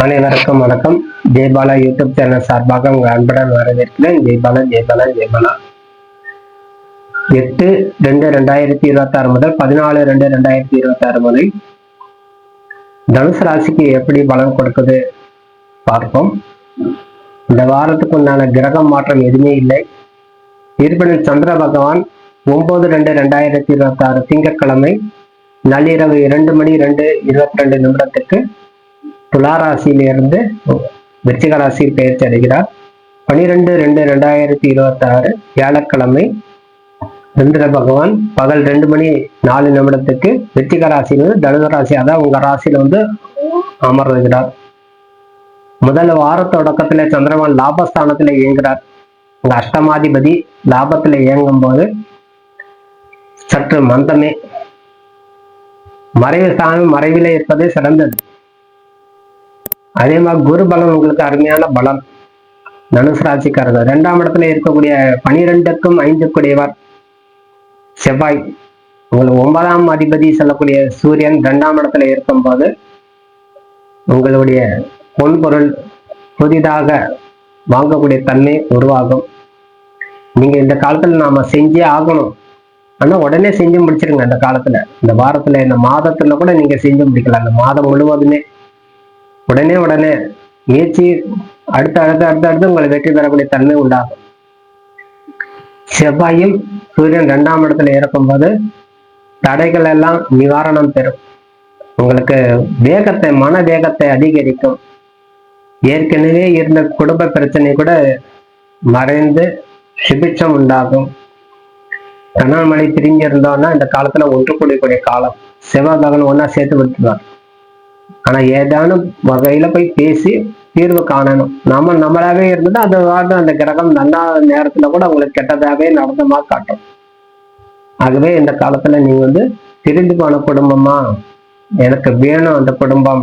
அனைவருக்கும் வணக்கம். Jaibala YouTube channel சார்பாக உங்க அன்புடன் வரவேற்கிறேன். ஜெய்பாலா ஜெய்பாலா ஜெய்பாலா. எட்டு ரெண்டு ரெண்டாயிரத்தி இருபத்தி ஆறு முதல் பதினாலு ரெண்டு ரெண்டாயிரத்தி இருபத்தி ஆறு முதல் தனுசு ராசிக்கு எப்படி பலன் கொடுக்குது பார்ப்போம். இந்த வாரத்துக்கு உண்டான கிரக மாற்றம் எதுவுமே இல்லை. இருப்பினும் சந்திர பகவான் ஒன்பது ரெண்டு ரெண்டாயிரத்தி இருபத்தி ஆறு திங்கட்கிழமை நள்ளிரவு இரண்டு மணி ரெண்டு இருபத்தி ரெண்டு நிமிடத்துக்கு துளாராசியிலிருந்து விருச்சிக ராசியில் பெயர்ச்சி அடைகிறார். பனிரெண்டு ரெண்டு ரெண்டாயிரத்தி இருபத்தி ஆறு வியாழக்கிழமை சந்திர பகவான் பகல் ரெண்டு மணி நாலு நிமிடத்துக்கு விருச்சிக ராசியிலிருந்து தனுசு ராசி அதான் உங்க ராசியில வந்து அமர்கிறார் முதல் வார தொடக்கத்துல சந்திரமான் லாபஸ்தானத்துல இயங்குகிறார். உங்க அஷ்டமாதிபதி லாபத்துல இயங்கும் போது சற்று மந்தமே. மறைவு ஸ்தானம் மறைவில இருப்பது சிறந்தது. அதே மாதிரி குரு பலம் உங்களுக்கு அருமையான பலம். தனுசு ராசிக்காரர்கள். ரெண்டாம் இடத்துல இருக்கக்கூடிய பனிரெண்டுக்கும் ஐந்துக்குடையவர் செவ்வாய். உங்களுக்கு ஒன்பதாம் அதிபதி சொல்லக்கூடிய சூரியன் ரெண்டாம் இடத்துல இருக்கும்போது உங்களுடைய பொன்பொருள் புதிதாக வாங்கக்கூடிய தன்மை உருவாகும். நீங்க இந்த காலத்துல நாம செஞ்சே ஆகணும். ஆனா உடனே செஞ்சு முடிச்சிருங்க இந்த காலத்துல. இந்த வாரத்துல இந்த மாதத்துல கூட நீங்க செஞ்சு முடிக்கலாம். அந்த மாதம் முழுவதுமே உடனே உடனே முயற்சி அடுத்து அடுத்து அடுத்து அடுத்து உங்களை வெற்றி பெறக்கூடிய தன்மை உண்டாகும். செவ்வாயும் சூரியன் ரெண்டாம் இடத்துல இருக்கும்போது தடைகள் எல்லாம் நிவாரணம் பெறும். உங்களுக்கு வேகத்தை மன வேகத்தை அதிகரிக்கும். ஏற்கனவே இருந்த குடும்ப பிரச்சனை கூட மறைந்து சுபிட்சம் உண்டாகும். கணவன் மணி பிரிஞ்சு இருந்தோம்னா இந்த காலத்துல ஒன்று கூடிய காலம். செவ்வாய் பகவான் ஒன்னா சேர்த்து விட்டுருவார் ஆனா ஏதானும் வகையில போய் பேசி தீர்வு காணணும். நம்ம நம்மளாவே இருந்தது அது வாட்டும் அந்த கிரகம் நல்லா நேரத்துல கூட உங்களுக்கு கெட்டதாகவே நடந்தமா காட்டும். ஆகவே இந்த காலத்துல நீ வந்து திரிந்து போன குடும்பமா? எனக்கு வேணும் அந்த குடும்பம்.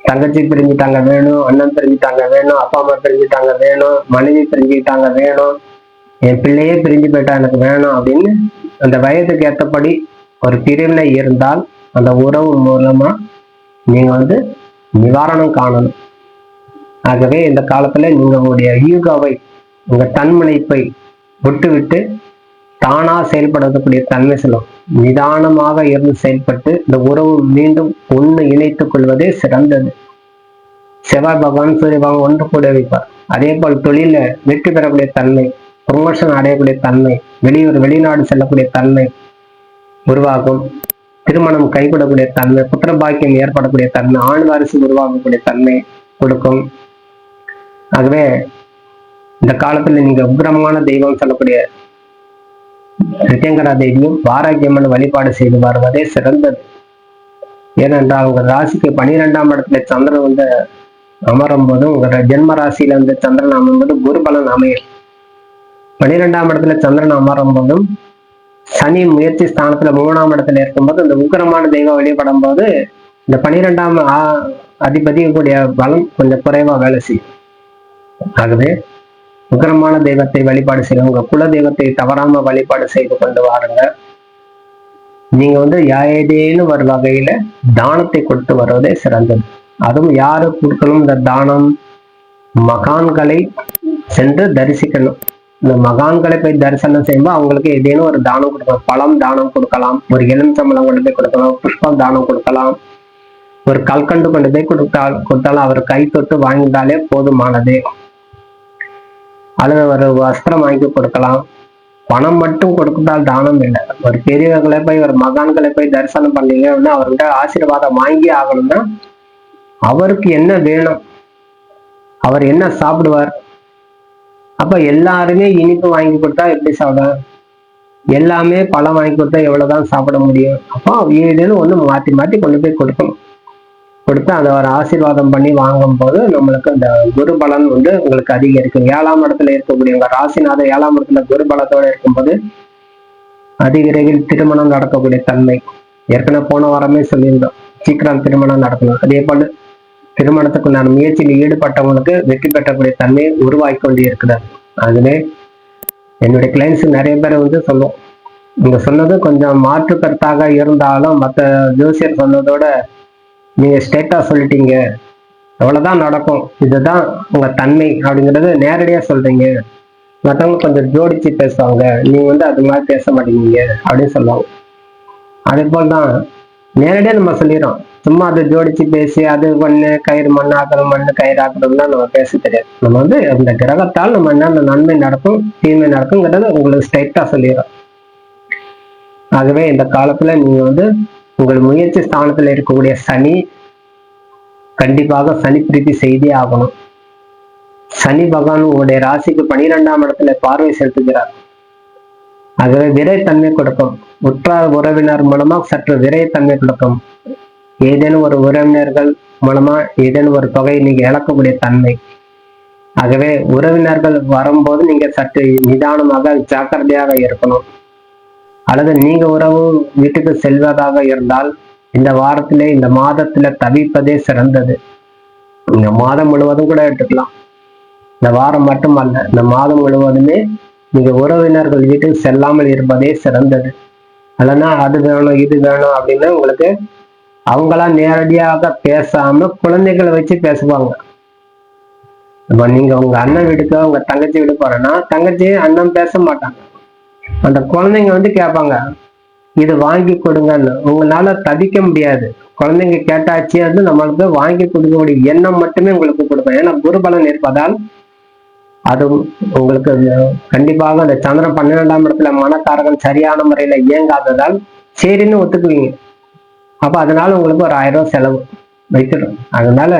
தங்கச்சி பிரிஞ்சுட்டாங்க வேணும் அண்ணன் பிரிஞ்சுட்டாங்க வேணும் அப்பா அம்மா பிரிஞ்சுட்டாங்க வேணும் மனைவி பிரிஞ்சுக்கிட்டாங்க வேணும் என் பிள்ளையே பிரிஞ்சு போயிட்டா எனக்கு வேணும் அப்படின்னு அந்த வயதுக்கு ஏற்றபடி ஒரு பிரிவினை இருந்தால் அந்த உறவு மூலமா நீங்க வந்து நிவாரணம் காணணும். ஆகவே இந்த காலத்துல நீங்கள் உங்களுடைய ஈகோவை உங்க தன்முனைப்பை விட்டுவிட்டு தானா செயல்படக்கூடிய தன்மை செல்லும். நிதானமாக இருந்து செயல்பட்டு இந்த உறவு மீண்டும் ஒன்று இணைத்துக் கொள்வதே சிறந்தது. செவ்வாய் பகவான் சூரிய பகவான் ஒன்று கூட வைப்பார். அதே போல் தொழில வெற்றி பெறக்கூடிய தன்மை ப்ரொமோஷன் அடையக்கூடிய தன்மை வெளியூர் வெளிநாடு செல்லக்கூடிய தன்மை உருவாகும். திருமணம் கைகூடக்கூடிய தன்மை புத்திர பாக்கியம் ஏற்படக்கூடிய தன்மை ஆண் வாரிசு உருவாகக்கூடிய தன்மை கொடுக்கும். ஆகவே இந்த காலத்துல நீங்க உக்ரமான தெய்வம் சொல்லக்கூடிய ரித்தங்கரா தேவியும் வாராக்கியம்மன் வழிபாடு செய்து வருவதே சிறந்தது. ஏனென்றால் உங்க ராசிக்கு பனிரெண்டாம் இடத்துல சந்திரன் வந்து அமரும் போது உங்க ஜென்ம ராசியில வந்து சந்திரன் அமரும்போது குரு பலன் அமையும். பனிரெண்டாம் இடத்துல சந்திரன் அமரும் போதும் சனி முயற்சி ஸ்தானத்துல மூணாம் இடத்துல இருக்கும்போது இந்த உக்கிரமான தெய்வம் வழிபடும் போது இந்த பனிரெண்டாம் அதிபதி பலம் கொஞ்சம் குறைவா வேலை செய்யும். ஆகவே உக்கிரமான தெய்வத்தை வழிபாடு செய்யும் உங்க குல தெய்வத்தை தவறாம வழிபாடு செய்து கொண்டு வாருங்க. நீங்க வந்து ஏதேனும் ஒரு வகையில தானத்தை கொடுத்து வருவதே சிறந்தது. அதுவும் யாரு கொடுக்கணும் இந்த தானம் மகான்களை சென்று தரிசிக்கணும். இந்த மகான்களை போய் தரிசனம் செய்யும்போது அவங்களுக்கு ஏதேனும் ஒரு தானம் கொடுக்கலாம். பழம் தானம் கொடுக்கலாம். ஒரு எலுமிச்சம்பழம் கொண்டு போய் கொடுக்கலாம். புஷ்பம் தானம் கொடுக்கலாம். ஒரு கல்கண்டு கொண்டு போய் கொடுத்தால் கொடுத்தாலும் அவர் கை தொட்டு வாங்கிட்டாலே போதுமானது. அல்லது ஒரு வஸ்திரம் வாங்கி கொடுக்கலாம். பணம் மட்டும் கொடுத்தால் தானம் இல்லை. ஒரு பெரியவர்களை போய் ஒரு மகான்களை போய் தரிசனம் பண்ணீங்க அப்படின்னா அவர்கிட்ட ஆசீர்வாதம் வாங்கி ஆகணும்னா அவருக்கு என்ன வேணும்? அவர் என்ன சாப்பிடுவார்? அப்ப எல்லாருமே இனிப்பு வாங்கி கொடுத்தா எப்படி சாப்பிட எல்லாமே பழம் வாங்கி கொடுத்தா எவ்வளவுதான் சாப்பிட முடியும்? அப்போ ஏதேனும் ஒன்று மாத்தி மாத்தி கொண்டு போய் கொடுக்கணும். கொடுத்து அதை ஒரு ஆசீர்வாதம் பண்ணி வாங்கும் போது நம்மளுக்கு இந்த குரு பலன் வந்து உங்களுக்கு அதிகரிக்கும். ஏழாம் இடத்துல இருக்கக்கூடிய உங்க ராசிநாதர் ஏழாம் இடத்துல குரு பலத்தோட இருக்கும்போது அதிவிரைவில் திருமணம் நடக்கக்கூடிய தன்மை. ஏற்கனவே போன வாரமே சொல்லியிருந்தோம். சீக்கிரம் திருமணம் நடக்கணும். அதே போல திருமணத்துக்குண்டான முயற்சியில் ஈடுபட்டவங்களுக்கு வெற்றி பெற்றக்கூடிய தன்மை உருவாக்கி கொண்டு இருக்கிறார் அதுவே என்னுடைய கிளைண்ட்ஸ் நிறைய பேர் வந்து சொல்லுவோம் நீங்கள் சொன்னது கொஞ்சம் மாற்று கருத்தாக இருந்தாலும் மற்ற ஜோசியர் சொன்னதோட நீங்க ஸ்டேட்டாக சொல்லிட்டீங்க. எவ்வளோதான் நடக்கும். இதுதான் உங்க தன்மை அப்படிங்கிறது நேரடியாக சொல்றீங்க. மற்றவங்க கொஞ்சம் ஜோடிச்சு பேசுவாங்க. நீங்கள் வந்து அது மாதிரி பேச மாட்டேங்கிறீங்க அப்படின்னு சொல்லுவாங்க. அதே போல் தான் நேரடியா நம்ம சொல்லிடுறோம். சும்மா அதை ஜோடிச்சு பேசி அது பண்ணு கயிறு மண்ணாக்கணும் மண்ணு கயிறு ஆக்கணும்லாம் நம்ம பேச தெரியாது. நம்ம வந்து அந்த கிரகத்தால் நம்ம என்னென்ன நன்மை நடக்கும் தீமை நடக்குங்கிறத உங்களுக்கு ஸ்ட்ரைட்டா சொல்லிடுறோம். ஆகவே இந்த காலத்துல நீங்க வந்து உங்கள் முயற்சி ஸ்தானத்துல இருக்கக்கூடிய சனி கண்டிப்பாக சனி பிரீத்தி செய்தே ஆகணும். சனி பகவான் உங்களுடைய ராசிக்கு பனிரெண்டாம் இடத்துல பார்வை செலுத்துகிறார். ஆகவே விரைத்தன்மை கொடுக்கும். உற்றார் உறவினர் மூலமா சற்று விரைத்தன்மை கொடுக்கும். ஏதேனும் ஒரு உறவினர்கள் மூலமா ஏதேனும் ஒரு தொகையை நீங்க இழக்கக்கூடிய தன்மை. ஆகவே உறவினர்கள் வரும்போது நீங்க சற்று நிதானமாக ஜாக்கிரதையாக இருக்கணும். அல்லது நீங்க உறவு வீட்டுக்கு செல்வதாக இருந்தால் இந்த வாரத்திலே இந்த மாதத்துல தவிப்பதே சிறந்தது. இந்த மாதம் முழுவதும் கூட எடுத்துக்கலாம். இந்த வாரம் மட்டுமல்ல இந்த மாதம் முழுவதுமே நீங்க உறவினர்கள் வீட்டுக்கு செல்லாமல் இருப்பதே சிறந்தது. இல்லைன்னா அது வேணும் இது வேணும் அப்படின்னு உங்களுக்கு அவங்களா நேரடியாக பேசாம குழந்தைகளை வச்சு பேசுவாங்க. இப்ப நீங்க உங்க அண்ணன் வீட்டுக்கு உங்க தங்கச்சி வீடு போறேன்னா தங்கச்சி அண்ணன் பேச மாட்டாங்க. அந்த குழந்தைங்க வந்து கேட்பாங்க இது வாங்கி கொடுங்கன்னு. உங்களால தவிக்க முடியாது. குழந்தைங்க கேட்டாச்சு வந்து நம்மளுக்கு வாங்கி கொடுக்கக்கூடிய எண்ணம் மட்டுமே உங்களுக்கு கொடுக்கும். ஏன்னா குருபலன் இருப்பதால் அது உங்களுக்கு கண்டிப்பாக அந்த சந்திரன் பன்னிரெண்டாம் இடத்துல மனக்காரகம் சரியான முறையில இயங்காததால் சரின்னு ஒத்துக்குவீங்க. அப்ப அதனால உங்களுக்கு ஒரு ஆயிரம் ரூபாய் செலவு வைக்கணும். அதனால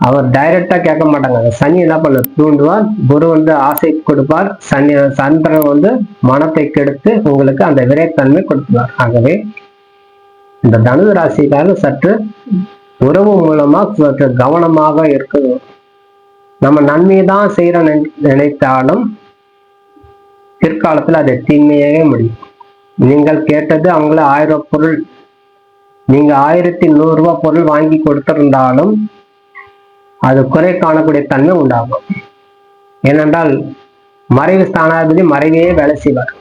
அவர் டைரக்டா கேட்க மாட்டாங்க. சனி என்ன பண்ண தூண்டுவார். குரு வந்து ஆசை கொடுப்பார். சனி சந்திரன் வந்து மனத்தை கெடுத்து உங்களுக்கு அந்த விரைத்தன்மை கொடுத்துவார் ஆகவே இந்த தனுசு ராசிக்காக சற்று உறவு மூலமா சற்று கவனமாக இருக்கணும். நம்ம நன்மையை தான் செய்யற நினைத்தாலும் பிற்காலத்துல அதை தீமையாகவே முடியும். நீங்கள் கேட்டது அவங்கள ஆயிரம் பொருள். நீங்க ஆயிரத்தி நூறு ரூபாய் பொருள் வாங்கி கொடுத்திருந்தாலும் அது குறை காணக்கூடிய தன்மை உண்டாகும். ஏனென்றால் மறைவு ஸ்தானாதிபதி மறைவையே வேலை செய்வார்.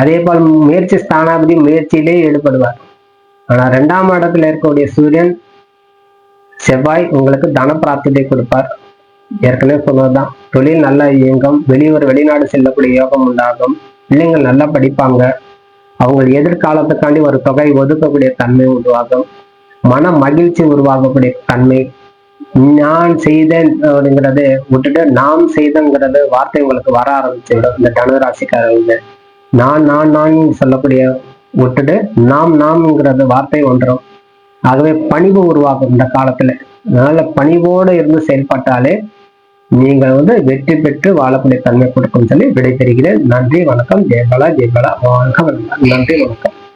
அதே போல் முயற்சி ஸ்தானாதிபதி முயற்சியிலே ஈடுபடுவார். ஆனா ரெண்டாம் இடத்துல இருக்கக்கூடிய சூரியன் செவ்வாய் உங்களுக்கு தன பிராப்தத்தை கொடுப்பார். ஏற்கனவே சொன்னதுதான். தொழில் நல்லா இயங்கும் வெளியூர் வெளிநாடு செல்லக்கூடிய யோகம் உண்டாகும். பிள்ளைங்கள் நல்லா படிப்பாங்க. அவங்க எதிர்காலத்துக்காண்டி ஒரு தொகை ஒதுக்கக்கூடிய தன்மை உருவாகும். மன மகிழ்ச்சி உருவாகக்கூடிய தன்மை. நான் செய்தேன் அப்படிங்கிறது விட்டுட்டு நாம் செய்தங்கிறது வார்த்தை உங்களுக்கு வர ஆரம்பிச்சு விடும். இந்த தனுராசிக்காரங்க. நான் நான் நான் சொல்லக்கூடிய விட்டுட்டு நாம் நாம்ங்கிறது வார்த்தை ஒன்றும். ஆகவே பணிவு உருவாகும் இந்த காலத்துல. அதனால பணிவோடு இருந்து செயல்பட்டாலே நீங்கள் வந்து வெற்றி பெற்று வாழக்கூடிய தன்மை கொடுக்கும் சொல்லி விடைபெறுகிறேன். நன்றி வணக்கம். ஜெயபாலா ஜெயபாலா. வாழ்க நன்றி வணக்கம்.